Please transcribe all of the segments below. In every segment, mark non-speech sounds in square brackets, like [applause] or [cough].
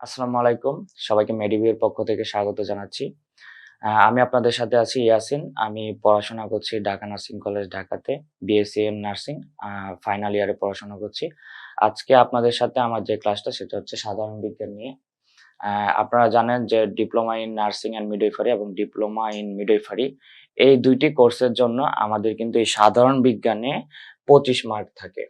আসসালামু আলাইকুম। সবাইকে মেডিবির পক্ষ থেকে স্বাগত জানাচ্ছি। আমি আপনাদের সাথে আছি ইয়াসিন। আমি পড়াশোনা করছি ঢাকা নার্সিং কলেজ ঢাকাতে বিএসসি এম নার্সিং ফাইনাল ইয়ারে পড়াশোনা করছি। আজকে আপনাদের সাথে আমার যে ক্লাসটা সেটা হচ্ছে সাধারণ বিজ্ঞান নিয়ে। আপনারা জানেন যে diploma in nursing and midwifery এবং ডিপ্লোমা ইন মিডওয়াইফারি এই দুইটি কোর্সের জন্য আমাদের কিন্তু এই সাধারণ বিজ্ঞানে পঁচিশ মার্ক থাকে।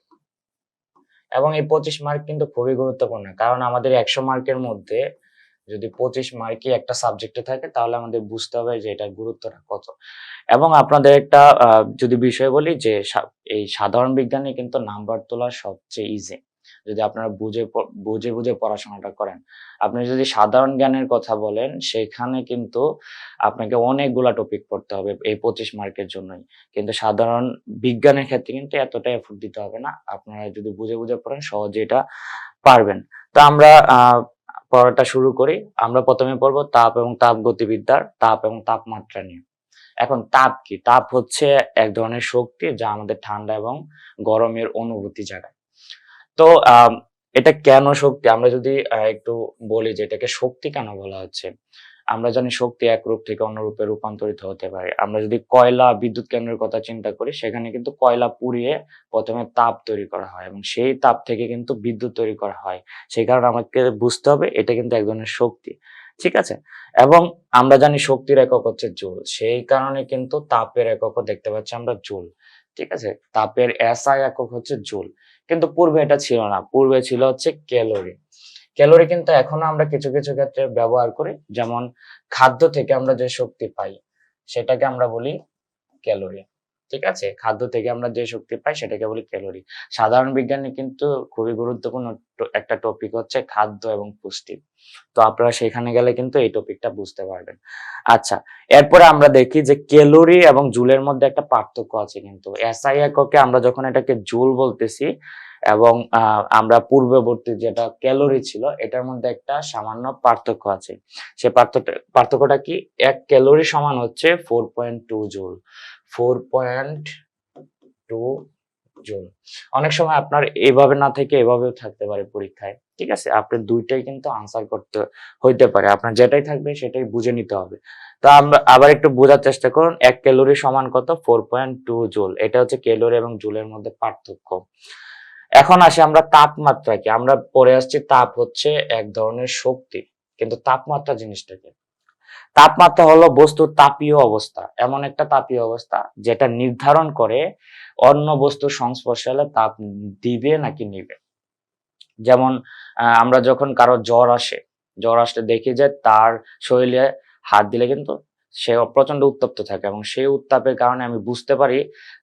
এবং এই পঁচিশ মার্ক কিন্তু খুবই গুরুত্বপূর্ণ, কারণ আমাদের একশো মার্কের মধ্যে যদি পঁচিশ মার্কই একটা সাবজেক্টে থাকে, তাহলে আমাদের বুঝতে হবে যে এটার গুরুত্বটা কত। এবং আপনাদের একটা যদি বিষয় বলি যে এই সাধারণ বিজ্ঞানে কিন্তু নাম্বার তোলা সবচেয়ে ইজি যদি আপনারা বুঝে বুঝে বুঝে পড়াশোনাটা করেন। আপনি যদি সাধারণ জ্ঞানের কথা বলেন, সেখানে কিন্তু আপনাকে অনেকগুলা টপিক পড়তে হবে এই পঁচিশ মার্কের জন্যই। কিন্তু সাধারণ বিজ্ঞানের ক্ষেত্রে কিন্তু এতটা এফোর্ট দিতে হবে না। আপনারা যদি বুঝে বুঝে পড়েন, সহজে এটা পারবেন। তো আমরা পড়াটা শুরু করি। আমরা প্রথমে পড়ব তাপ এবং তাপ গতিবিদ্যার, তাপ এবং তাপমাত্রা নিয়ে। এখন তাপ কি? তাপ হচ্ছে এক ধরনের শক্তি যা আমাদের ঠান্ডা এবং গরমের অনুভূতি জাগায়। তো এটা কেন শক্তি? আমরা যদি একটু বলি যে এটাকে শক্তি কেন বলা হচ্ছে? আমরা জানি শক্তি এক রূপ থেকে অন্য রূপে রূপান্তরিত হতে পারে। আমরা যদি কয়লা বিদ্যুৎ কেন্দ্রের কথা চিন্তা করি, সেখানে কিন্তু কয়লা পুড়িয়ে প্রথমে তাপ তৈরি করা হয় এবং সেই তাপ থেকে কিন্তু বিদ্যুৎ তৈরি করা হয়। সেই কারণে আমাকে বুঝতে হবে এটা কিন্তু এক ধরনের শক্তি। ঠিক আছে? এবং আমরা জানি শক্তির একক হচ্ছে জুল। সেই কারণে কিন্তু তাপের এককও দেখতে পাচ্ছি আমরা জুল। ঠিক আছে? তাপের এসআই একক হচ্ছে জুল। কিন্তু পূর্বে এটা ছিল না। পূর্বে ছিল হচ্ছে ক্যালোরি। ক্যালোরি কিন্তু এখনও আমরা কিছু কিছু ক্ষেত্রে ব্যবহার করি। যেমন খাদ্য থেকে আমরা যে শক্তি পাই, সেটাকে আমরা বলি ক্যালোরি। ঠিক আছে? খাদ্য থেকে আমরা যে শক্তি পাই সেটাকে বলি ক্যালোরি। সাধারণ বিজ্ঞানে কিন্তু খুবই গুরুত্বপূর্ণ একটা টপিক হচ্ছে খাদ্য এবং পুষ্টি। তো আপনারা সেখানে গেলে কিন্তু এই টপিকটা বুঝতে পারবেন। আচ্ছা এরপরে আমরা দেখি যে ক্যালোরি এবং জুলের মধ্যে একটা পার্থক্য আছে কিন্তু। এসআই এককে আমরা যখন এটাকে জুল বলতেছি এবং আমরা পূর্ববর্তী যেটা ক্যালোরি ছিল, এটার মধ্যে একটা সামান্য পার্থক্য আছে। সে পার্থক্য, পার্থক্যটা কি? এক ক্যালোরি সমান হচ্ছে four point two joule. Four point two joule. অনেক সময় আপনার এভাবে না থেকে এভাবেও থাকতে পারে পরীক্ষায়, ঠিক আছে? আপনি দুইটাই কিন্তু আনসার করতে, হইতে পারে। আপনার যেটাই থাকবে সেটাই বুঝে নিতে হবে। তো আমরা আবার একটু বোঝার চেষ্টা করুন, এক ক্যালোরি সমান কত? Four point two joule. এটা হচ্ছে ক্যালোরি এবং জুলের মধ্যে পার্থক্য। এখন আসি আমরা তাপমাত্রা কি আমরা পড়ে আসছি তাপ হচ্ছে এক ধরনের শক্তি, কিন্তু তাপমাত্রা জিনিসটা কি তাপমাত্রা হলো বস্তুর তাপীয় অবস্থা, এমন একটা তাপীয় অবস্থা যেটা নির্ধারণ করে অন্য বস্তুর সংস্পর্শে হলে তাপ দিবে নাকি নিবে। যেমন আমরা যখন কারও জ্বর আসে, জ্বর আসলে দেখি যে তার শরীরে হাত দিলে কিন্তু সে প্রচণ্ড উত্তপ্ত থাকে এবং সেই উত্তাপের কারণে আমি বুঝতে পারি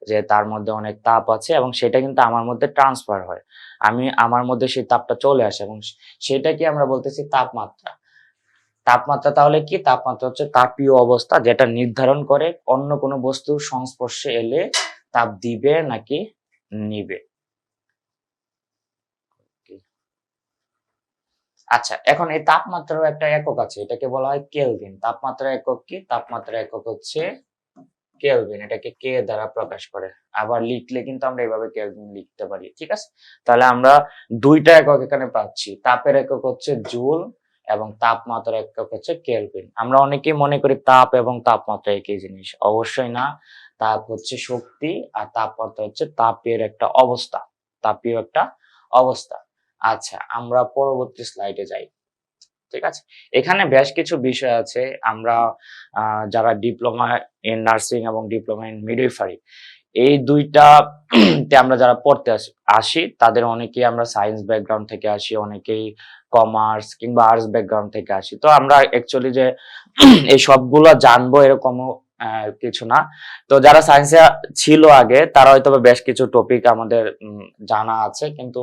যে তার মধ্যে অনেক তাপ আছে এবং সেটা কিন্তু আমার মধ্যে ট্রান্সফার হয়। আমি, আমার মধ্যে সেই তাপটা চলে আসে এবং সেটা কি আমরা বলতেছি তাপমাত্রা। তাপমাত্রা তাহলে কি? তাপমাত্রা হচ্ছে তাপীয় অবস্থা যেটা নির্ধারণ করে অন্য কোনো বস্তুর সংস্পর্শে এলে তাপ দিবে নাকি নিবে। আচ্ছা এখন এই তাপমাত্রার একটা একক আছে, এটাকে বলা হয় কেলভিন। তাপমাত্রা একক কি? তাপমাত্রা একক হচ্ছে কেলভিন, এটাকে কে দ্বারা প্রকাশ করে? আবার লিখলে কিন্তু আমরা এভাবে কেলভিন লিখতে পারি, ঠিক আছে? তাহলে আমরা দুইটা একক এখানে পাচ্ছি, তাপের একক হচ্ছে জুল এবং তাপমাত্রার একক হচ্ছে কেলভিন। আমরা অনেকেই মনে করি তাপ এবং তাপমাত্রা একই জিনিস, অবশ্যই না। তাপ হচ্ছে শক্তি আর তাপমাত্রা হচ্ছে তাপের একটা অবস্থা, তাপীয় একটা অবস্থা। আচ্ছা আমরা পরবর্তী স্লাইডে যাই। ঠিক আছে? এখানে বেশ কিছু বিষয় আছে। আমরা যারা ডিপ্লোমা ইন নার্সিং এবং ডিপ্লোমা ইন মিডওয়াইফারি এই দুইটা তে আমরা যারা পড়তে আসি তাদের অনেকেই আমরা সায়েন্স ব্যাকগ্রাউন্ড থেকে আসি, অনেকেই কমার্স কিংবা আর্টস ব্যাকগ্রাউন্ড থেকে আসি। তো আমরা অ্যাকচুয়ালি যে [clears throat] এই সবগুলো জানব এরকমও কিছু না। তো যারা সায়েন্সে ছিল আগে, তারা হয়তো বেশ কিছু টপিক আমাদের জানা আছে। কিন্তু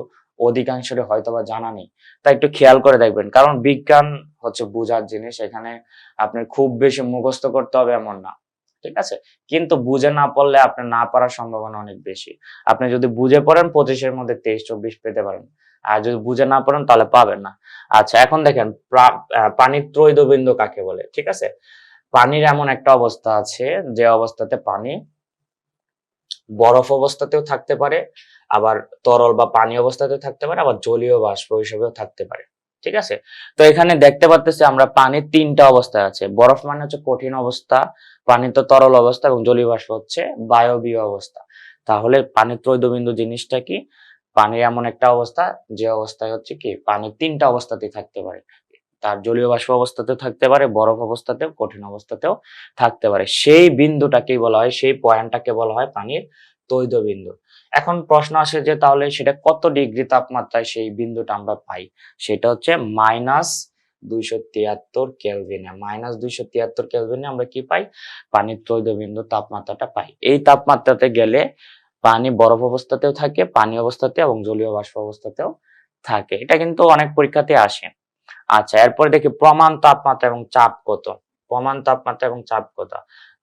অধিকাংশের হয়তো বা জানা নেই। তাই একটু খেয়াল করে দেখবেন। কারণ বিজ্ঞান হচ্ছে বোঝার জিনিস, এখানে আপনার খুব বেশি মুখস্থ করতে হবে এমন না। ঠিক আছে? কিন্তু বুঝে না পড়লে আপনার না পারার সম্ভাবনা অনেক বেশি। আপনি যদি বুঝে পড়েন, পঁচিশের মধ্যে তেইশ, চব্বিশ পেতে পারেন। আর যদি বুঝে না পড়েন, তাহলে পাবেন না। আচ্ছা এখন দেখেন পানির ত্রৈদবিন্দু কাকে বলে? ঠিক আছে? পানির এমন একটা অবস্থা আছে, যে অবস্থাতে পানি বরফ অবস্থাতেও থাকতে পারে আবার তরল বা পানি অবস্থাতেও থাকতে পারে, আবার জলীয় বাষ্প হিসেবেও থাকতে পারে। ঠিক আছে? তো এখানে দেখতে পারতেছি আমরা পানির তিনটা অবস্থা আছে। বরফ মানে হচ্ছে কঠিন অবস্থা, পানি তো তরল অবস্থা এবং জলীয় বাষ্প হচ্ছে বায়বীয় অবস্থা। তাহলে পানির ত্রৈধবিন্দু জিনিসটা কি? পানির এমন একটা অবস্থা, যে অবস্থায় হচ্ছে কি পানি তিনটা অবস্থাতে থাকতে পারে। তার জলীয় বাষ্প অবস্থাতেও থাকতে পারে, বরফ অবস্থাতেও, কঠিন অবস্থাতেও থাকতে পারে। সেই বিন্দুটাকেই বলা হয়, সেই পয়েন্টটাকে বলা হয় পানির তৈধ বিন্দু এখন প্রশ্ন আসে যে তাহলে সেটা কত ডিগ্রি তাপমাত্রায় সেই বিন্দুটা আমরা পাই? সেটা হচ্ছে মাইনাস দুইশো তিয়াত্তর কেলভিনে। মাইনাস দুইশো তিয়াত্তর কেলভিনে আমরা কি পাই? পানির তৈধ বিন্দু তাপমাত্রাটা পাই। এই তাপমাত্রাতে গেলে পানি বরফ অবস্থাতেও থাকে, পানি অবস্থাতে এবং জলীয় বাষ্প অবস্থাতেও থাকে। এটা কিন্তু অনেক পরীক্ষাতে আসে। আচ্ছা এরপরে দেখি প্রমাণ তাপমাত্রা এবং চাপ কত? প্রমাণ তাপমাত্রা এবং চাপ কত?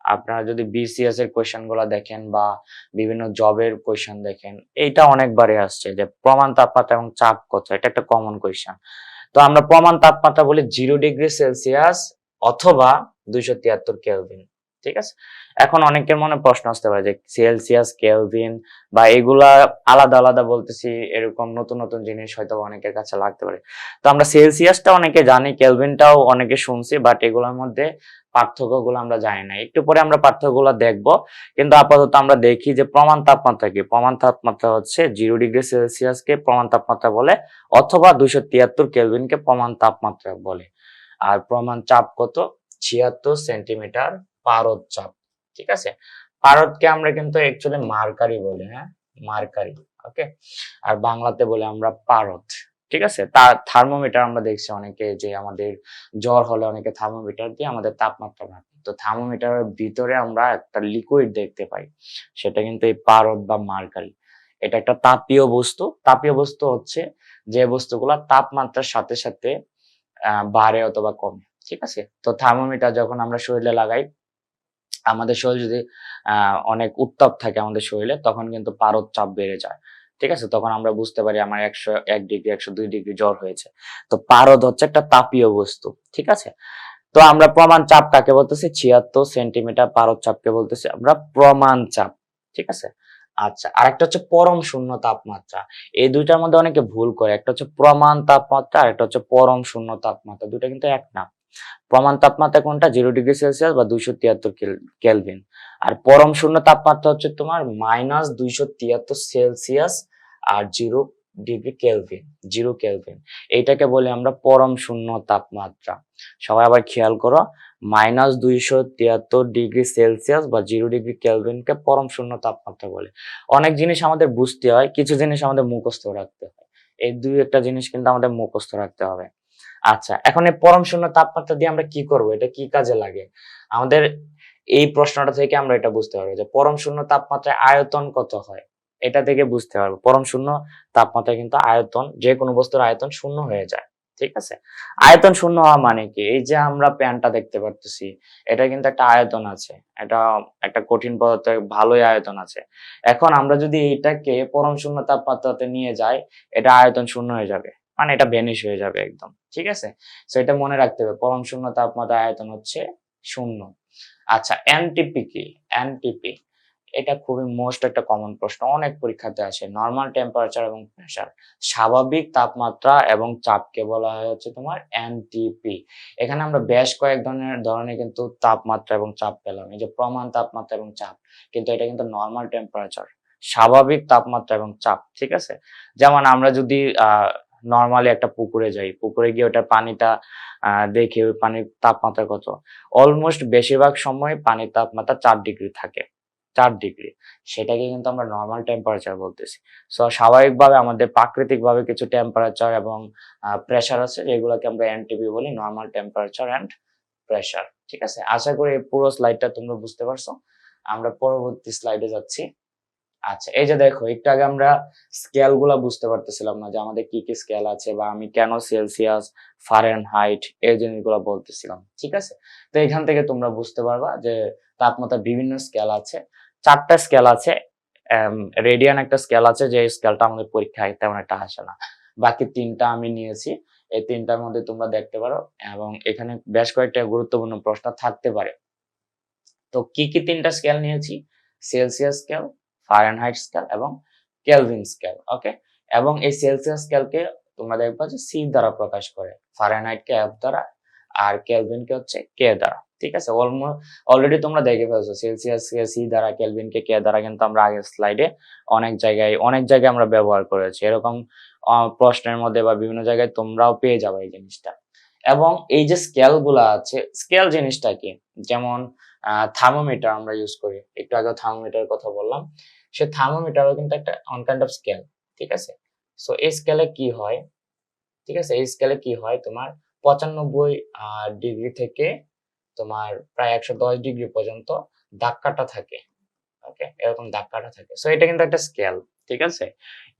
আপনারা যদি বিসিএস এর কোয়েশনগুলা দেখেন বা বিভিন্ন জবের কোয়েশন দেখেন এটা অনেকবারই আসছে যে প্রমাণ তাপমাত্রা এবং চাপ কত, এটা একটা কমন কোয়েশ্চেন তো আমরা প্রমাণ তাপমাত্রা বলি জিরো ডিগ্রি সেলসিয়াস অথবা দুইশো তিয়াত্তর কেলভিন ঠিক আছে? এখন অনেকের মনে প্রশ্ন আসতে পারে যে সেলসিয়াস কেলভিন বা এগুলা আলাদা আলাদা বলতেছি, এরকম নতুন নতুন জিনিস হয়তো অনেকের কাছে লাগতে পারে। তো আমরা সেলসিয়াসটা অনেকে জানি কেলভিনটাও অনেকে শুনছি বাট এগুলোর মধ্যে পার্থক্যগুলো আমরা জানি না। একটু পরে আমরা পার্থক্যগুলো দেখব। কিন্তু আপাতত আমরা দেখি যে প্রমাণ তাপমাত্রা কি? প্রমাণ তাপমাত্রা হচ্ছে জিরো ডিগ্রি সেলসিয়াসকে প্রমাণ তাপমাত্রা বলে, অথবা দুইশো তিয়াত্তর কেলভিনকে প্রমাণ তাপমাত্রা বলে। আর প্রমাণ চাপ কত? ছিয়াত্তর সেন্টিমিটার পারদ চাপ, ঠিক আছে? পারদকে আমরা কিন্তু অ্যাকচুয়ালি মার্কারি বলি হ্যাঁ? মার্কারি ওকে আর বাংলাতে বলে আমরা পারদ, ঠিক আছে? তার থার্মোমিটার আমরা দেখছি অনেকে যে আমাদের জ্বর হলে অনেকে থার্মোমিটার দিয়ে আমাদের তাপমাত্রা মাপে তো থার্মোমিটারের ভিতরে আমরা একটা লিকুইড দেখতে পাই, সেটা কিন্তু এই পারদ বা মার্কারি। এটা একটা তাপীয় বস্তু। তাপীয় বস্তু হচ্ছে যে বস্তুগুলা তাপমাত্রার সাথে সাথে বাড়ে অথবা কমে, ঠিক আছে? তো থার্মোমিটার যখন আমরা শরীরে লাগাই আমাদের শরীর যদি অনেক উত্তাপ থাকে আমাদের শরীরে, তখন কিন্তু পারদ চাপ বেড়ে যায়। ঠিক আছে? তখন আমরা বুঝতে পারি আমার একশো এক ডিগ্রি, একশো দুই ডিগ্রি জ্বর হয়েছে। তো পারদ হচ্ছে একটা তাপীয় বস্তু। ঠিক আছে? তো আমরা প্রমাণ চাপ কাকে বলতেছি? ছিয়াত্তর সেন্টিমিটার পারদ চাপকে বলতেছি আমরা প্রমাণ চাপ। ঠিক আছে? আচ্ছা আরেকটা হচ্ছে পরম শূন্য তাপমাত্রা। এই দুইটার মধ্যে অনেকে ভুল করে। একটা হচ্ছে প্রমাণ তাপমাত্রা, আর একটা হচ্ছে পরম শূন্য তাপমাত্রা। দুইটা কিন্তু এক না। প্রমাণ তাপমাত্রা কোনটা? জিরো ডিগ্রি সেলসিয়াস বা দুইশো তিয়াত্তর কেলভিন। আর পরম শূন্য তাপমাত্রা হচ্ছে তোমার মাইনাস দুইশো তিয়াত্তর সেলসিয়াস আর zero degree kelvin, zero kelvin. এইটাকে বলি আমরা পরম শূন্য তাপমাত্রা। সবাই আবার খেয়াল করো, মাইনাস দুইশো তিয়াত্তর ডিগ্রি সেলসিয়াস বা জিরো ডিগ্রি কেলভিনকে পরম শূন্য তাপমাত্রা বলে। অনেক জিনিস আমাদের বুঝতে হয়, কিছু জিনিস আমাদের মুখস্থ রাখতে হয়। এই দুই একটা জিনিস কিন্তু আমাদের মুখস্থ রাখতে হবে। আচ্ছা এখন এই পরম শূন্য তাপমাত্রা দিয়ে আমরা কি করব? এটা কি কাজে লাগে? আমাদের এই প্রশ্নটা থেকে আমরা এটা বুঝতে পারব যে পরম শূন্য তাপমাত্রায় আয়তন কত হয়? এটা থেকে বুঝতে পারব। পরম শূন্য তাপমাত্রায় কিন্তু আয়তন, যে কোনো বস্তুর আয়তন শূন্য হয়ে যায়, ঠিক আছে? আয়তন শূন্য হওয়া মানে কি? এই যে আমরা প্যানটা দেখতে পারতেছি, এটা কিন্তু একটা আয়তন আছে, এটা একটা কঠিন পদার্থ ভালোই আয়তন আছে। এখন আমরা যদি এইটাকে পরম শূন্য তাপমাত্রাতে নিয়ে যাই, এটা আয়তন শূন্য হয়ে যাবে। মানে এটা ভেনিশ হয়ে যাবে একদম, ঠিক আছে? তো এটা মনে রাখতে হবে, পরম শূন্য তাপমাত্রা আয়তন হচ্ছে শূন্য। আচ্ছা এনটিপি কি? এনটিপি এটা খুবই মোস্ট একটা কমন প্রশ্ন, অনেক পরীক্ষাতে আসে নর্মাল টেম্পারেচার এবং প্রেসার স্বাভাবিক তাপমাত্রা এবং চাপকে বলা হয় হচ্ছে তোমার এনটিপি এখানে আমরা বেশ কয়েক ধরনের ধরনের কিন্তু তাপমাত্রা এবং চাপ পেলাম, এই যে প্রমাণ তাপমাত্রা এবং চাপ, কিন্তু এটা কিন্তু নর্মাল টেম্পারেচার স্বাভাবিক তাপমাত্রা এবং চাপ, ঠিক আছে? যেমন আমরা যদি, আহ নর্মালি একটা পুকুরে যাই। পুকুরে গিয়ে ওটার পানিটা দেখি ওই পানির তাপমাত্রা কত। অলমোস্ট বেশিরভাগ সময় পানির তাপমাত্রা চার ডিগ্রি থাকে। চার ডিগ্রি সেটাকে কিন্তু আমরা নর্মাল টেম্পারেচার বলতেছি। সো স্বাভাবিকভাবে আমাদের প্রাকৃতিকভাবে কিছু টেম্পারেচার এবং প্রেশার আছে, যেগুলোকে আমরা এনটিপি বলি নর্মাল টেম্পারেচার অ্যান্ড প্রেশার ঠিক আছে? আশা করি পুরো স্লাইডটা তোমরা বুঝতে পারছ। আমরা পরবর্তী স্লাইডে যাচ্ছি। আচ্ছা এই যে দেখো, একটু আগে আমরা স্কেলগুলা বুঝতে পারতেছিলাম না যে আমাদের কি কি স্কেল আছে বা আমি কেন সেলসিয়াস ফারেন হাইট এই জিনিসগুলো বলতেছিলাম, ঠিক আছে? তো এখান থেকে তোমরা বুঝতে পারবা যে তাপমাত্রা বিভিন্ন স্কেল আছে, চারটা স্কেল আছে রেডিয়ান একটা স্কেল আছে যে স্কেলটা আমাদের পরীক্ষায় তেমন একটা আসে না। বাকি তিনটা আমি নিয়েছি, এই তিনটার মধ্যে তোমরা দেখতে পারো এবং এখানে বেশ কয়েকটা গুরুত্বপূর্ণ প্রশ্ন থাকতে পারে। তো কি কি তিনটা স্কেল নিয়েছি? সেলসিয়াস স্কেল ফারেনহাইট স্কেল এবং কেলভিন স্কেল ওকে এবং এই সেলসিয়াস স্কেলকে তোমরা দেখবা যে সি দ্বারা প্রকাশ করে। ফারেনহাইট কে এফ দ্বারা আর কেলভিন কে হচ্ছে কে দ্বারা, ঠিক আছে? অলমোস্ট অলরেডি তোমরা দেখে ফেলছো সেলসিয়াস কে সি দ্বারা কেলভিন কে কে দ্বারা কিন্তু আমরা আগের স্লাইডে অনেক জায়গায় অনেক জায়গায় আমরা ব্যবহার করেছি। এরকম প্রশ্নের মধ্যে বা বিভিন্ন জায়গায় তোমরাও পেয়ে যাবে এই জিনিসটা। এবং এই যে স্কেলগুলা আছে স্কেল জিনিসটা কি? যেমন থার্মোমিটার আমরা ইউজ করি। একটু আগে থার্মোমিটার কথা বললাম। সে থার্মোমিটারও কিন্তু একটা অন কাইন্ড অফ স্কেল ঠিক আছে? সো এই স্কেলে কি হয়? ঠিক আছে, এই স্কেলে কি হয়? তোমার পঁচানব্বই ডিগ্রি থেকে তোমার প্রায় একশো দশ ডিগ্রি পর্যন্ত দাগ কাটা থাকে ওকে এরকম দাগ কাটা থাকে। সো এটা কিন্তু একটা স্কেল ঠিক আছে?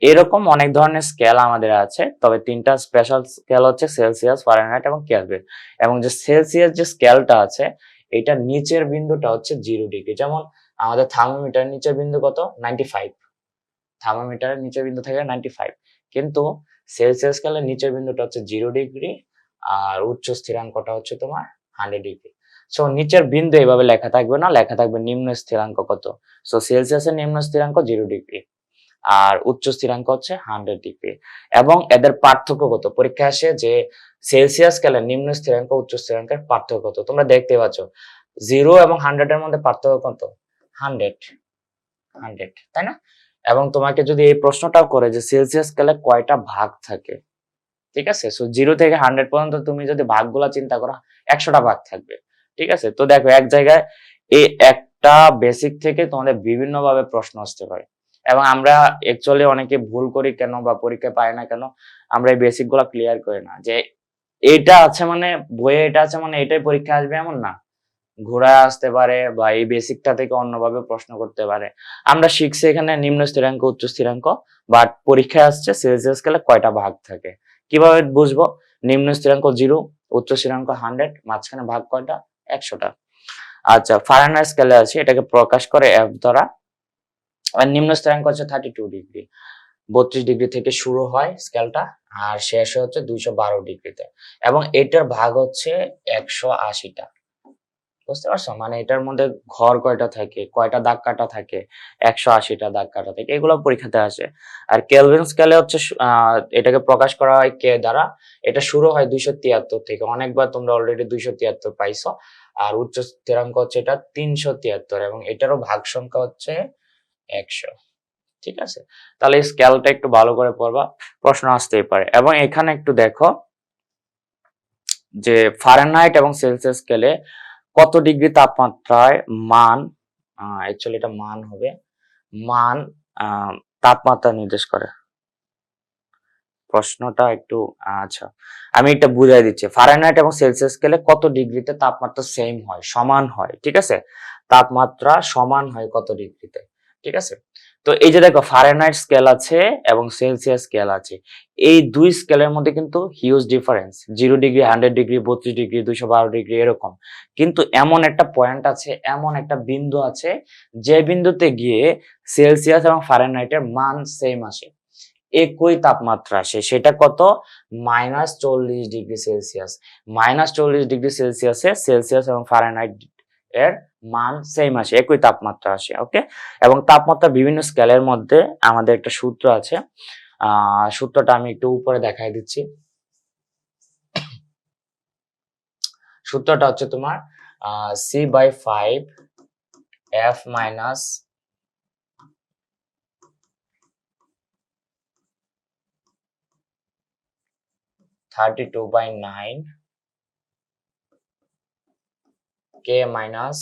এরকম অনেক ধরনের স্কেল আমাদের আছে, তবে তিনটা স্পেশাল স্কেল হচ্ছে সেলসিয়াস ফারেনহাইট এবং কেলভিন এবং যে সেলসিয়াস যে স্কেলটা আছে এটা নিচের বিন্দুটা হচ্ছে জিরো ডিগ্রি যেমন আমাদের থার্মোমিটার নিচের বিন্দু কত? নাইনটি ফাইভ থার্মোমিটারের নিচের বিন্দু থাকে নাইনটি ফাইভ কিন্তু সেলসিয়াস স্কেলের নিচের বিন্দুটা হচ্ছে জিরো ডিগ্রি আর উচ্চ স্থিরাঙ্কটা হচ্ছে তোমার হান্ড্রেড ডিগ্রি সো নিচের বিন্দু এইভাবে লেখা থাকবে না, লেখা থাকবে নিম্ন স্থিরাঙ্ক কত? সো সেলসিয়াসের নিম্ন স্থিরাঙ্ক জিরো ডিগ্রি আর উচ্চ স্থিরাঙ্ক হচ্ছে হান্ড্রেড ডিগ্রি এবং এদের পার্থক্য কত? পরীক্ষা আসে যে সেলসিয়াস স্কেলের নিম্ন স্থিরাঙ্ক, উচ্চ স্থিরাঙ্কের পার্থক্য কত? তোমরা দেখতে পাচ্ছ জিরো এবং হান্ড্রেড এর মধ্যে পার্থক্য কত? হান্ড্রেড হান্ড্রেড, তাই না? এবং তোমাকে যদি এই প্রশ্নটাও করে যে সেলসিয়াস স্কেলে কয়টা ভাগ থাকে, ঠিক আছে? সো জিরো থেকে হান্ড্রেড পর্যন্ত তুমি যদি ভাগগুলা চিন্তা করো, একশোটা ভাগ থাকবে, ঠিক আছে? তো দেখো, এক জায়গায় এই একটা বেসিক থেকে তোমাদের বিভিন্ন ভাবে প্রশ্ন আসতে পারে। এবং আমরা অ্যাকচুয়ালি অনেকে ভুল করি কেন বা পরীক্ষা পাই না কেন, আমরা এই বেসিকগুলা ক্লিয়ার করি না। যে এটা আছে মানে বইয়ে এটা আছে মানে এটাই পরীক্ষা আসবে এমন না। ঘোরা আসতে পারে বা এই বেসিকটা থেকে অন্যভাবে প্রশ্ন করতে পারে। আমরা শিখছি এখানে নিম্ন স্থিরাঙ্ক, উচ্চ স্থিরাঙ্ক বাট পরীক্ষায় আসছে সেলসিয়াস স্কেলে কয়টা ভাগ থাকে। কীভাবে বুঝব? নিম্ন স্থিরাঙ্ক জিরো উচ্চ স্থিরাঙ্ক হান্ড্রেড মাঝখানে ভাগ কয়টা? একশোটা। আচ্ছা ফারেনহাইট স্কেলে আছে, এটাকে প্রকাশ করে এফ দ্বারা আর নিম্ন স্থিরাঙ্ক হচ্ছে থার্টি টু ডিগ্রি বত্রিশ ডিগ্রি থেকে শুরু হয় স্কেলটা আর শেষ হচ্ছে দুইশো বারো ডিগ্রিতে এবং এটার ভাগ হচ্ছে একশো আশিটা। বুঝতে পারছ? মানে এটার মধ্যে ঘর কয়টা থাকে? কয়টা দাগ কাটা থাকে? একশো আশিটা দাগ কাটা থাকে, এগুলো পরীক্ষাতে আসে আর কেলভিন স্কেলে হচ্ছে এটাকে প্রকাশ করা হয় কে দ্বারা? এটা শুরু হয় দুইশো তিয়াত্তর থেকে। অনেকবার তোমরা অলরেডি দুইশো তিয়াত্তর পাইছো। আর উচ্চ স্থিরাঙ্ক হচ্ছে এটা তিনশো তিয়াত্তর এবং এটারও ভাগ সংখ্যা হচ্ছে একশো। ঠিক আছে? তাহলে স্কেলটা একটু ভালো করে পড়বা, প্রশ্ন আসতেই পারে। এবং এখানে একটু দেখো যে ফারেনহাইট এবং সেলসিয়াস স্কেলে কত ডিগ্রি তাপমাত্রায় মান অ্যাকচুয়ালি এটা মান হবে, মান তাপমাত্রা নির্দেশ করে? প্রশ্নটা একটু আচ্ছা আমি এটা বুঝাই দিচ্ছি। ফারেনহাইট এবং সেলসিয়াস স্কেলে কত ডিগ্রিতে তাপমাত্রা সেম হয়, সমান হয়, ঠিক আছে? তাপমাত্রা সমান হয় কত ডিগ্রিতে, ঠিক আছে? তো এই যে দেখো ফারেনহাইট স্কেল আছে এবং সেলসিয়াস স্কেল আছে। এই দুই স্কেলের মধ্যে কিন্তু huge difference zero degree hundred degree বত্রিশ ডিগ্রি দুইশো বারো ডিগ্রি এরকম। কিন্তু এমন একটা পয়েন্ট আছে, এমন একটা বিন্দু আছে, যে বিন্দুতে গিয়ে সেলসিয়াস এবং ফারেনহাইটের মান সেম আসে। একই তাপমাত্রা আসে, সেটা কত? মাইনাস চল্লিশ ডিগ্রি সেলসিয়াস মাইনাস চল্লিশ ডিগ্রি সেলসিয়াসে সেলসিয়াস এবং ফারেনহাইট এর মান সেম আসে, একই তাপমাত্রা আসে ওকে এবং তাপমাত্রা বিভিন্ন স্কেলের মধ্যে আমাদের একটা সূত্র আছে। সূত্রটা আমি একটু উপরে দেখাই দিচ্ছি। সূত্রটা হচ্ছে তোমার C by five F minus thirty two by nine K minus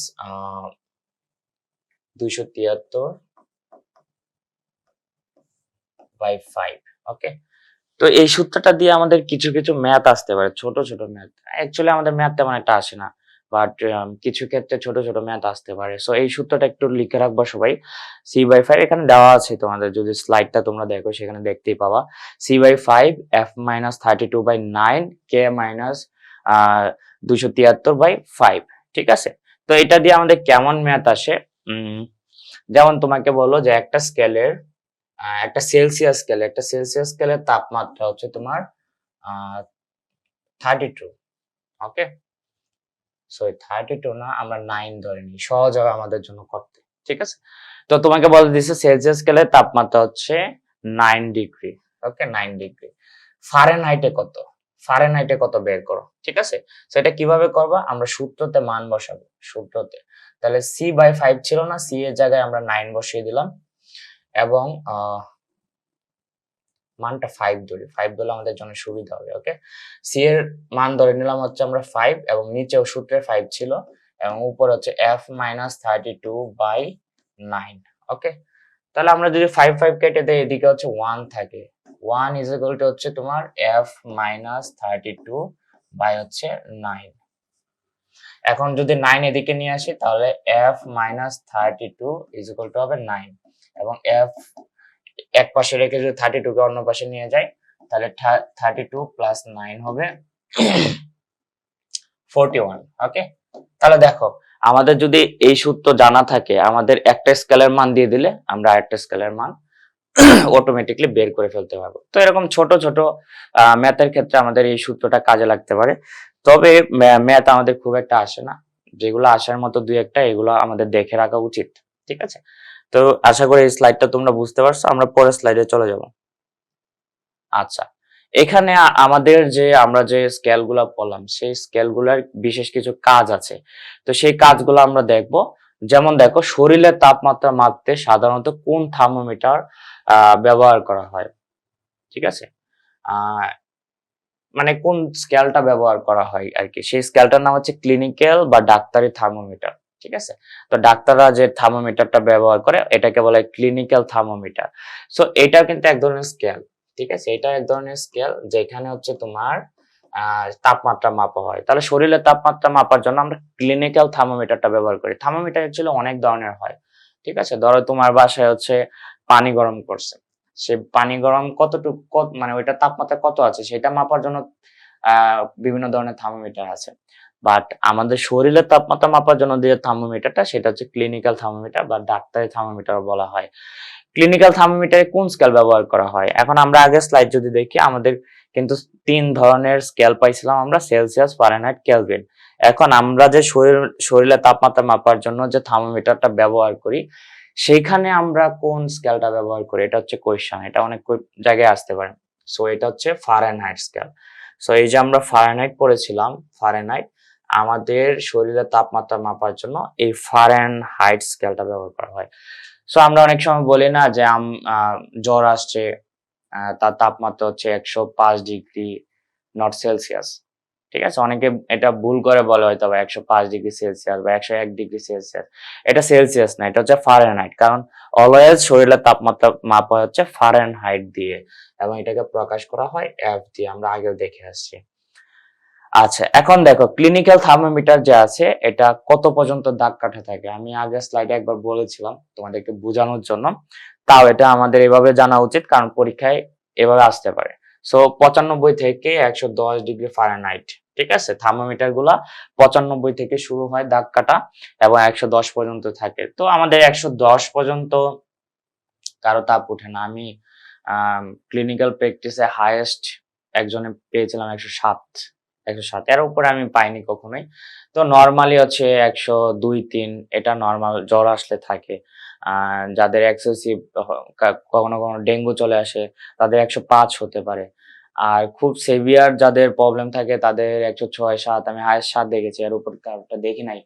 দুইশো তিয়াত্তর বাই ফাইভ ওকে তো এই সূত্রটা দিয়ে আমাদের কিছু কিছু ম্যাথ আসতে পারে, ছোট ছোট ম্যাথ অ্যাকচুয়ালি আমাদের ম্যাথ তেমন একটা আসে না বাট কিছু ক্ষেত্রে ছোট ছোট ম্যাথ আসতে পারে। সো এই সূত্রটা একটু লিখে রাখবা সবাই। সি বাই ফাইভ এখানে দেওয়া আছে তোমাদের, যদি স্লাইডটা তোমরা দেখো সেখানে দেখতেই পাবা। C by five F minus thirty two by nine K minus দুইশো তিয়াত্তর বাই ফাইভ ঠিক আছে? তো এটা দিয়ে আমাদের কেমন ম্যাথ আসে? যেমন তোমাকে বলো যে একটা স্কেলের একটা সেলসিয়াস স্কেলে, একটা সেলসিয়াস স্কেলের তাপমাত্রা হচ্ছে তোমার thirty two okay so thirty two না, আমরা নাইন ধরে নিই। সহজ হবে আমাদের জন্য করতে, ঠিক আছে? তো তোমাকে বলে দিচ্ছে সেলসিয়াস স্কেলের তাপমাত্রা হচ্ছে nine degree okay nine degree ফারেন ফারেনহাইটে কত? ফারেনহাইটে কত বের করো, ঠিক আছে? সেটা কীভাবে করবা? আমরা সূত্রতে মান বসাবো, সূত্রতে। তাহলে সি বাই ফাইভ ছিল না সি এর জায়গায় আমরা নাইন বসিয়ে দিলাম। এবং মানটা ফাইভ ধরি। ফাইভ ধরলে আমাদের জন্য সুবিধা হবে ওকে সি এর মান ধরে নিলাম হচ্ছে আমরা ফাইভ এবং নিচেও সূত্রে ফাইভ ছিল, এবং উপর হচ্ছে F minus thirty two by nine okay তাহলে আমরা যদি ফাইভ ফাইভ কেটে দেই, এদিকে হচ্ছে ওয়ান থাকে। ওয়ান ইজ ইকুয়াল টু হচ্ছে তোমার F minus thirty two by হচ্ছে নাইন এখন যদি নাইন এদিকে নিয়ে আসি, তাহলে F minus thirty two is equal to হবে নাইন এবং এফ এক পাশে রেখে যদি থার্টি টু কে অন্য পাশে নিয়ে যাই, তাহলে থার্টি টু প্লাস নাইন হবে ফোরটি ওয়ান ওকে তাহলে দেখো, আমাদের যদি এই সূত্র জানা থাকে, আমাদের একটা স্কেলের মান দিয়ে দিলে আমরা আরেকটা স্কেলের মান [clears throat] অটোমেটিকলি বের করে ফেলতে পারব। তো এরকম ছোট ছোট ম্যাথের ক্ষেত্রে আমাদের এই সূত্রটা কাজে লাগতে পারে। তবে ম্যাথ আমাদের খুব একটা আসে না। যেগুলো আসার মতো দুই একটা, এগুলো আমাদের দেখে রাখা উচিত, ঠিক আছে? তো আশা করি এই স্লাইডটা তোমরা বুঝতে পারছ, আমরা পরের স্লাইডে চলে যাব। আচ্ছা এখানে আমাদের যে, আমরা যে স্কেলগুলা পড়লাম সেই স্কেলগুলার বিশেষ কিছু কাজ আছে। তো সেই কাজগুলো আমরা দেখব। যেমন দেখো, শরীরের তাপমাত্রা মাপতে সাধারণত কোন থার্মোমিটার ব্যবহার করা হয়। ঠিক আছে? মানে কোন স্কেলটা ব্যবহার করা হয় আর কি? সেই স্কেলটার নাম হচ্ছে ক্লিনিক্যাল বা ডাক্তারি থার্মোমিটার। ঠিক আছে? তো ডাক্তাররা যে থার্মোমিটারটা ব্যবহার করে, এটাকে বলে ক্লিনিক্যাল থার্মোমিটার। সো এটা কিন্তু এক ধরনের স্কেল। ঠিক আছে? এটা এক ধরনের স্কেল যেখানে হচ্ছে তোমার তাপমাত্রা মাপা হয়। তাহলে শরীরের তাপমাত্রা মাপার জন্য আমরা ক্লিনিক্যাল থার্মোমিটারটা ব্যবহার করি। থার্মোমিটার অ্যাকচুয়ালি অনেক ধরনের হয়। ঠিক আছে? ধরো তোমার বাসায় হচ্ছে পানি গরম করছে। সে পানি গরম কতটুকু, কত মানে ওইটা তাপমাত্রা কত আছে সেটা মাপার জন্য বিভিন্ন ধরনের থার্মোমিটার আছে। বাট আমাদের শরীরের তাপমাত্রা মাপার জন্য যে থার্মোমিটারটা, সেটা হচ্ছে ক্লিনিক্যাল থার্মোমিটার বা ডাক্তারি থার্মোমিটার বলা হয়। ক্লিনিক্যাল থার্মোমিটারে কোন স্কেল ব্যবহার করা হয়? এখন আমরা আগে স্লাইড যদি দেখি, আমাদের কিন্তু তিন ধরনের স্কেল পাইছিলাম আমরা, সেলসিয়াস, ফারেনহাইট, কেলভিন। এখন আমরা যে শরীর, শরীরের তাপমাত্রা মাপার জন্য যে থার্মোমিটারটা ব্যবহার করি সেইখানে আমরা কোন স্কেলটা ব্যবহার করি? এটা হচ্ছে কোয়েশ্চেন এটা অনেক জায়গায় আসতে পারে। সো এটা হচ্ছে ফারেনহাইট স্কেল সো এই যে আমরা ফারেনহাইট পড়েছিলাম ফারেনহাইট আমাদের শরীরের তাপমাত্রা মাপার জন্য এই ফারেনহাইট স্কেলটা ব্যবহার করা হয়। সো আমরা অনেক সময় বলি না যে, আম- জ্বর আসছে তার তাপমাত্রা হচ্ছে একশো পাঁচ ডিগ্রি নট সেলসিয়াস। ঠিক আছে? অনেকে এটা ভুল করে বলে হয়তো বা একশো পাঁচ ডিগ্রি সেলসিয়াস বা একশো এক ডিগ্রি সেলসিয়াস। এটা সেলসিয়াস না, এটা হচ্ছে ফারেনহাইট কারণ অলওয়েজ শরীরের তাপমাত্রা মাপা হচ্ছে ফারেনহাইট দিয়ে এবং এটাকে প্রকাশ করা হয় এফ দিয়ে। আমরা আগেও দেখে আসছি। আচ্ছা এখন দেখো ক্লিনিক্যাল থার্মোমিটার যে আছে, এটা কত পর্যন্ত দাগ কাটা থাকে? আমি আগে স্লাইডে একবার বলেছিলাম তোমাদেরকে বোঝানোর জন্য। তাও এটা আমাদের এভাবে জানা উচিত, কারণ পরীক্ষায় এভাবে আসতে পারে। সো পঁচানব্বই থেকে একশো দশ ডিগ্রি ফারেনহাইট ঠিক আছে? থার্মোমিটারগুলা পঁচানব্বই থেকে শুরু হয় দাগ কাটা এবং একশো দশ পর্যন্ত থাকে। তো আমাদের একশো দশ পর্যন্ত কারও তাপ ওঠে না। আমি ক্লিনিক্যাল প্র্যাকটিসে হায়েস্ট একজনে পেয়েছিলাম একশো সাত একশো সাত। এর উপরে আমি পাইনি কখনোই। তো নর্মালি হচ্ছে একশো দুই, তিন, এটা নর্মাল জ্বর আসলে থাকে। যাদের এক্সেসিভ কখনো কখনো ডেঙ্গু চলে আসে, তাদের একশো পাঁচ হতে পারে। আর খুব সেভিয়ার যাদের প্রবলেম থাকে তাদের একশো ছয়, সাত, আমি হায়েস্ট সাত দেখেছি, এর উপর কারোটা দেখি নাই।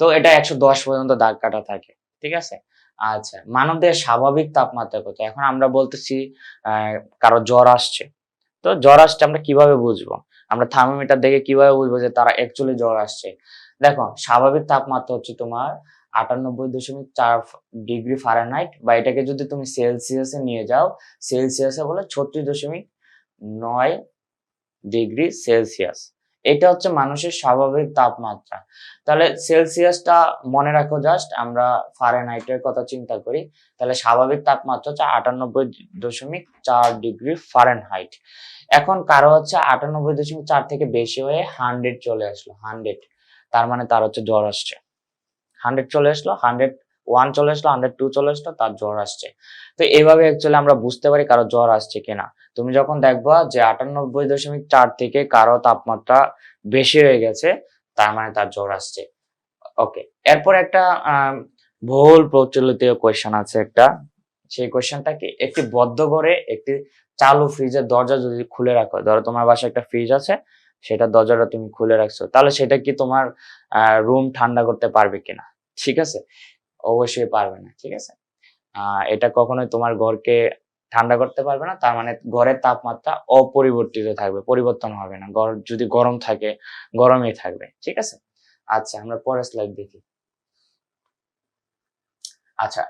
তো এটা একশো দশ পর্যন্ত দাগ কাটা থাকে, ঠিক আছে? আচ্ছা মানবদের স্বাভাবিক তাপমাত্রা কত? এখন আমরা বলতেছি কারও জ্বর আসছে। তো জ্বর আসছে আমরা কীভাবে বুঝব? আমরা থার্মোমিটার দেখে কীভাবে বুঝব যে তারা অ্যাকচুয়ালি জ্বর আসছে? দেখো, স্বাভাবিক তাপমাত্রা হচ্ছে তোমার আটানব্বই দশমিক চার ডিগ্রি ফারেনহাইট বা এটাকে যদি তুমি সেলসিয়াসে নিয়ে যাও সেলসিয়াসে বলে ছত্রিশ দশমিক নয় ডিগ্রি সেলসিয়াস। এটা হচ্ছে মানুষের স্বাভাবিক তাপমাত্রা। তাহলে সেলসিয়াসটা মনে রাখো জাস্ট আমরা ফারেনহাইটের কথা চিন্তা করি। তাহলে স্বাভাবিক তাপমাত্রা হচ্ছে আটানব্বই দশমিক চার ডিগ্রি ফারেনহাইট এখন কারও হচ্ছে আটানব্বই দশমিক চার থেকে বেশি হয়ে হান্ড্রেড চলে আসলো হান্ড্রেড তার মানে তার হচ্ছে জ্বর আসছে। হান্ড্রেড চলে আসলো হান্ড্রেড ওয়ান চলে আসলো হান্ড্রেড টু চলে আসলো তার জ্বর আসছে। তো এইভাবে অ্যাকচুয়ালি আমরা বুঝতে পারি কারও জ্বর আসছে কিনা। তুমি যখন দেখবা যে আটানব্বই দশমিক চার থেকে কারও তাপমাত্রা বেশি হয়ে গেছে, তার মানে তার জ্বর আসছে। ওকে এরপর একটা বহুল প্রচলিত কোয়েশ্চেন আছে একটা। সেই কোয়েশ্চেনটা কি? একটি বদ্ধ ঘরে একটি চালু ফ্রিজের দরজা যদি খুলে রাখো, ধরো তোমার বাসায় একটা ফ্রিজ আছে, সেটা দরজাটা তুমি খুলে রাখছো, তাহলে সেটা কি তোমার রুম ঠান্ডা করতে পারবে কিনা? ঠিক আছে? অবশ্যই পারবে না, ঠিক আছে? এটা কখনোই তোমার ঘরকে ঠান্ডা করতে পারবে না, তার মানে ঘরের তাপমাত্রা অপরিবর্তিত থাকবে, পরিবর্তন হবে না। ঘর যদি গরম থাকে, গরমই থাকবে, ঠিক আছে? আচ্ছা আমরা পরের স্লাইড দেখি। আচ্ছা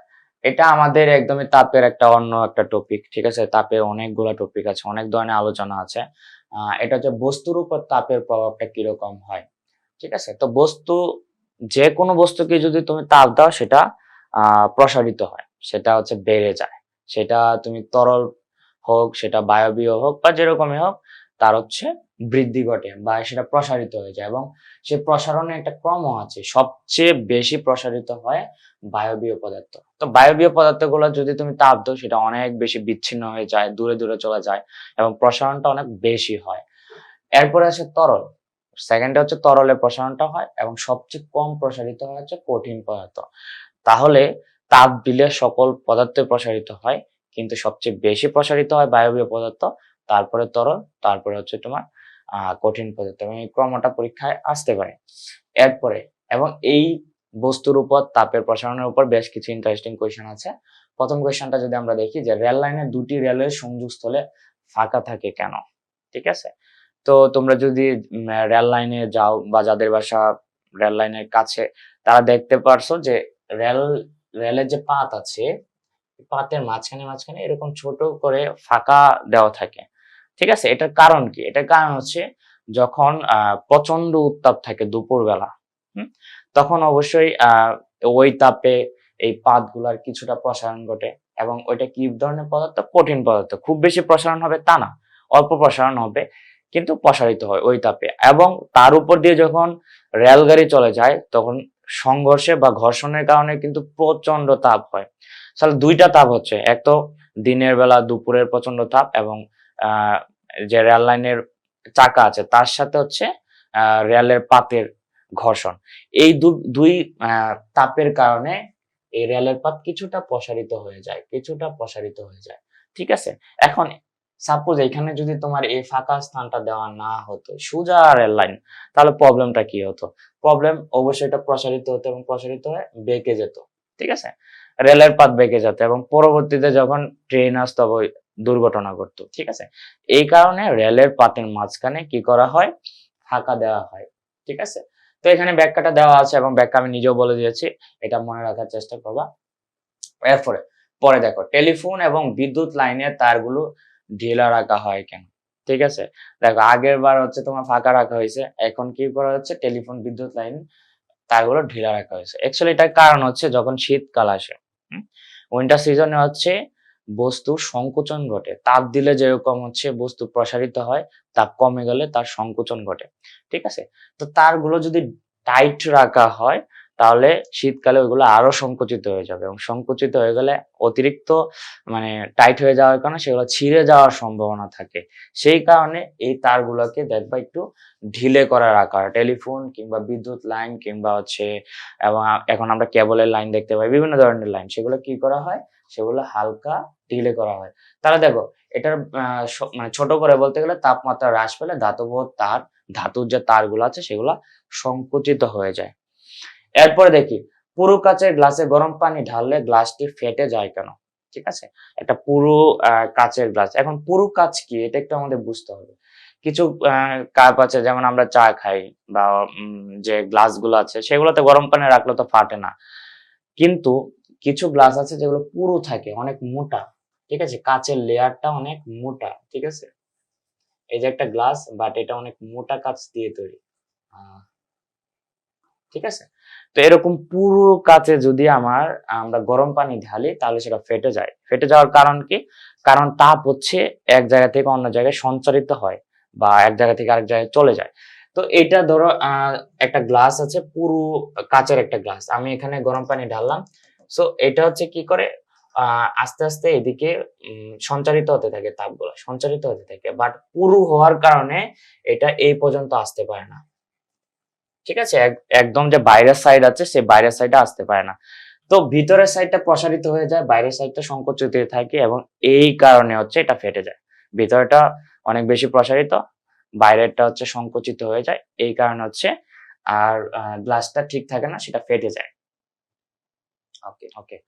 এটা আমাদের একদমই তাপের একটা অন্য একটা টপিক ঠিক আছে? তাপের অনেকগুলা টপিক আছে, অনেক ধরনের আলোচনা আছে। এটা হচ্ছে বস্তুর উপর তাপের প্রভাবটা কীরকম হয়, ঠিক আছে? তো বস্তু যে কোনো বস্তুকে যদি তুমি তাপ দাও, সেটা প্রসারিত হয়, সেটা হচ্ছে বেড়ে যায়। সেটা তুমি তরল হোক, সেটা বায়বীয় হোক বা যেরকমই হোক, তার হচ্ছে বৃদ্ধি ঘটে বা সেটা প্রসারিত হয়ে যায় এবং সে প্রসারণের একটা ক্রম আছে, সবচেয়ে বেশি প্রসারিত হয় বায়বীয় পদার্থ। তো বায়বীয় পদার্থগুলো যদি তুমি তাপ দাও, সেটা অনেক বেশি বিচ্ছিন্ন হয়ে যায়, দূরে দূরে চলে যায় এবং প্রসারণটা অনেক বেশি হয়। এরপরে আছে তরল। সেকেন্ডে হচ্ছে তরলের প্রসারণটা হয় এবং সবচেয়ে কম প্রসারিত হয় হচ্ছে কঠিন পদার্থ। তাহলে তাপ দিলে সকল পদার্থ প্রসারিত হয়, কিন্তু সবচেয়ে বেশি প্রসারিত হয় বায়বীয় পদার্থ, তারপরে তরল, তারপরে হচ্ছে তোমার কঠিন পদার্থ এবং এই ক্রমটা পরীক্ষায় আসতে পারে। এরপরে এবং এই বস্তুর উপর তাপের প্রসারণের উপর বেশ কিছু ইন্টারেস্টিং কোয়েশ্চেন আছে। প্রথম কোয়েশ্চেনটা যদি আমরা দেখি যে রেল লাইনের দুটি রেলের সংযোগস্থলে ফাঁকা থাকে কেন? ঠিক আছে? তো তোমরা যদি রেল লাইনে যাও বা যাদের বাসা রেল লাইনের কাছে, তারা দেখতে পারছ যে রেল, রেলের যে পাত আছে পাতের মাঝখানে মাঝখানে এরকম ছোট করে ফাঁকা দেওয়া থাকে। ঠিক আছে? এটার কারণ কি? এটার কারণ হচ্ছে যখন প্রচণ্ড উত্তাপ থাকে দুপুরবেলা তখন অবশ্যই ওই তাপে এই পাতগুলার কিছুটা প্রসারণ ঘটে এবং ওইটা কি ধরনের পদার্থ? কঠিন পদার্থ। খুব বেশি প্রসারণ হবে তা না। অল্প প্রসারণ হবে। কিন্তু প্রসারিত হয় ওই তাপে। এবং তার উপর দিয়ে যখন রেলগাড়ি চলে যায়, তখন সংঘর্ষে বা ঘর্ষণের কারণে কিন্তু প্রচণ্ড তাপ হয়। তাহলে দুইটা তাপ হচ্ছে, এক তো দিনের বেলা দুপুরের প্রচণ্ড তাপ এবং যে রেল লাইনের চাকা আছে, তার সাথে হচ্ছে রেলের পাতের ঘর্ষণ। এই দুই তাপের কারণে এই রেলের পাত কিছুটা প্রসারিত হয়ে যায়, কিছুটা প্রসারিত হয়ে যায়। ঠিক আছে? এখন সাপোজ এখানে যদি তোমার এই ফাঁকা স্থানটা দেওয়া না হতো, সোজা রেল লাইন তাহলে প্রবলেমটা কি হতো? প্রবলেম অবশ্যই এটা প্রসারিত হতো এবং প্রসারিত হয়ে বেঁকে যেত, ঠিক আছে? রেলের পাত বেঁকে যেত এবং পরবর্তীতে যখন ট্রেন আসতো দুর্ঘটনা ঘটতো, ঠিক আছে? এই কারণে রেলের পাতের মাঝখানে কি করা হয়? ফাঁকা দেওয়া হয়, ঠিক আছে? তো এখানে ব্যাখ্যাটা দেওয়া আছে এবং ব্যাখ্যা আমি নিজেও বলে দিয়েছি, এটা মনে রাখার চেষ্টা করবা। এরপরে, পরে দেখো টেলিফোন এবং বিদ্যুৎ লাইনের তারগুলো ঢিলা রাখা হয় কেন? ঠিক আছে? দেখো, আগের বার হচ্ছে তোমার ফাঁকা রাখা হয়েছে, এখন কি করা হচ্ছে? টেলিফোন বিদ্যুৎ লাইন তারগুলো ঢিলা রাখা হয়েছে। অ্যাকচুয়ালি এটার কারণ হচ্ছে যখন শীতকাল আসে উইন্টার সিজনে হচ্ছে বস্তু সংকোচন ঘটে। তাপ দিলে যেরকম হচ্ছে বস্তু প্রসারিত হয়, তাপ কমে গেলে তার সংকোচন ঘটে। ঠিক আছে? তো তারগুলো যদি টাইট রাখা হয় তাহলে শীতকালে ওইগুলো আরও সংকুচিত হয়ে যাবে এবং সংকুচিত হয়ে গেলে অতিরিক্ত মানে টাইট হয়ে যাওয়ার কারণে সেগুলো ছিঁড়ে যাওয়ার সম্ভাবনা থাকে। সেই কারণে এই তারগুলোকে দেখবা একটু ঢিলে করে রাখা টেলিফোন কিংবা বিদ্যুৎ লাইন কিংবা হচ্ছে, এবং এখন আমরা কেবলের লাইন দেখতে পাই, বিভিন্ন ধরনের লাইন। সেগুলো কি করা হয়? সেগুলো হালকা ঢিলে করা হয়। তাহলে দেখো, এটার মানে ছোট করে বলতে গেলে তাপমাত্রা হ্রাস পেলে ধাতব তার, ধাতুর যে তারগুলো আছে সেগুলো সংকুচিত হয়ে যায়। এরপরে দেখি, পুরো কাচের গ্লাসে গরম পানি ঢাললে গ্লাসটি ফেটে যায় কেন? ঠিক আছে? একটা পুরো কাচের গ্লাস এখন পুরো কাচ কি? এটা একটু আমাদের বুঝতে হবে। কিছু কাপ আছে, যেমন আমরা চা খাই বা যে গ্লাসগুলো আছে, সেগুলোতে গরম পানি রাখলে তো ফাটে না। কিন্তু কিছু গ্লাস আছে যেগুলো পুরো থাকে, অনেক মোটা। ঠিক আছে? কাচের লেয়ারটা অনেক মোটা। ঠিক আছে? এই যে একটা গ্লাস বাট এটা অনেক মোটা কাচ দিয়ে তৈরি। ঠিক আছে? তো এরকম পুরো কাচে যদি আমার, আমরা গরম পানি ঢালি, তাহলে সেটা ফেটে যায়। ফেটে যাওয়ার কারণ কি? কারণ তাপ হচ্ছে এক জায়গা থেকে অন্য জায়গায় সঞ্চারিত হয় বা এক জায়গা থেকে আরেক জায়গায় চলে যায়। তো এটা ধরো একটা গ্লাস আছে, পুরো কাচের একটা গ্লাস। আমি এখানে গরম পানি ঢাললাম। সো এটা হচ্ছে কি করে? আস্তে আস্তে এদিকে সঞ্চারিত হতে থাকে তাপগুলো, সঞ্চারিত হতে থাকে। বাট পুরো হওয়ার কারণে এটা এই পর্যন্ত আসতে পারে না। ঠিক আছে? একদম যে বাইরের সাইড আছে, সে বাইরের সাইডে আসতে পারে না। তো ভিতরের সাইডটা প্রসারিত হয়ে যায়, বাইরের সাইডটা সংকুচিত হয়ে থাকে এবং এই কারণে হচ্ছে এটা ফেটে যায়। ভিতরটা অনেক বেশি প্রসারিত, বাইরেরটা হচ্ছে সংকুচিত হয়ে যায়, এই কারণে হচ্ছে আর গ্লাসটা ঠিক থাকে না, সেটা ফেটে যায়। ওকে ওকে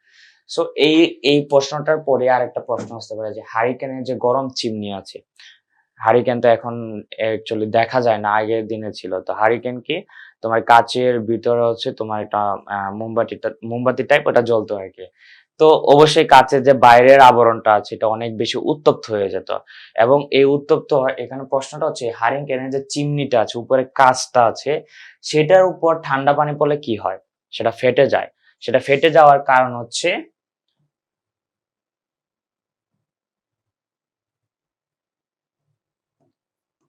সো এই এই প্রশ্নটার পরে আরেকটা প্রশ্ন আসতে পারে যে হারিকেনের যে গরম চিমনি আছে হারিকেন তো এখন অ্যাকচুয়ালি দেখা যায় না, আগের দিনে ছিল। তো হারিকেন কি তোমার কাচের ভিতরে হচ্ছে তোমার একটা আহ, মোমবাতিটা মোমবাতি টাইপ ওটা জ্বলতো আর কি। তো অবশ্যই কাচের যে বাইরের আবরণটা আছে এটা অনেক বেশি উত্তপ্ত হয়ে যেত। এবং এই উত্তপ্ত এখানে প্রশ্নটা হচ্ছে হারিকেনের যে চিমনিটা আছে উপরে কাচটা আছে সেটার উপর ঠান্ডা পানি পড়লে কি হয়? সেটা ফেটে যায়। সেটা ফেটে যাওয়ার কারণ হচ্ছে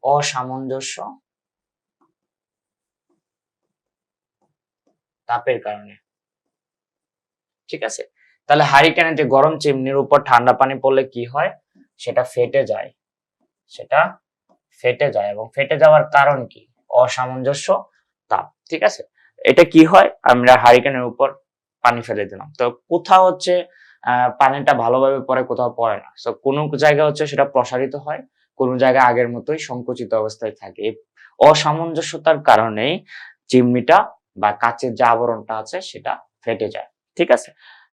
অসামঞ্জস্য তাপের কারণে। ঠিক আছে? তাহলে হারিকেনের যে গরম চিমনির উপর ঠান্ডা পানি পড়লে কি হয়? সেটা ফেটে যায়। সেটা ফেটে যায় এবং ফেটে যাওয়ার কারণ কি? অসামঞ্জস্য তাপ। ঠিক আছে? এটা কি হয়? আমরা হারিকেনের উপর পানি ফেলে দিলাম। তো কোথাও হচ্ছে পানিটা ভালোভাবে পরে কোথাও পড়ে না। তো কোনো জায়গায় হচ্ছে সেটা প্রসারিত হয়, কোনো জায়গায় আগের মতোই সংকুচিত অবস্থায় থাকে। অসামঞ্জস্যতার কারণেই চিমনিটা বা কাচের যে আবরণটা আছে সেটা ফেটে যায়। ঠিক আছে?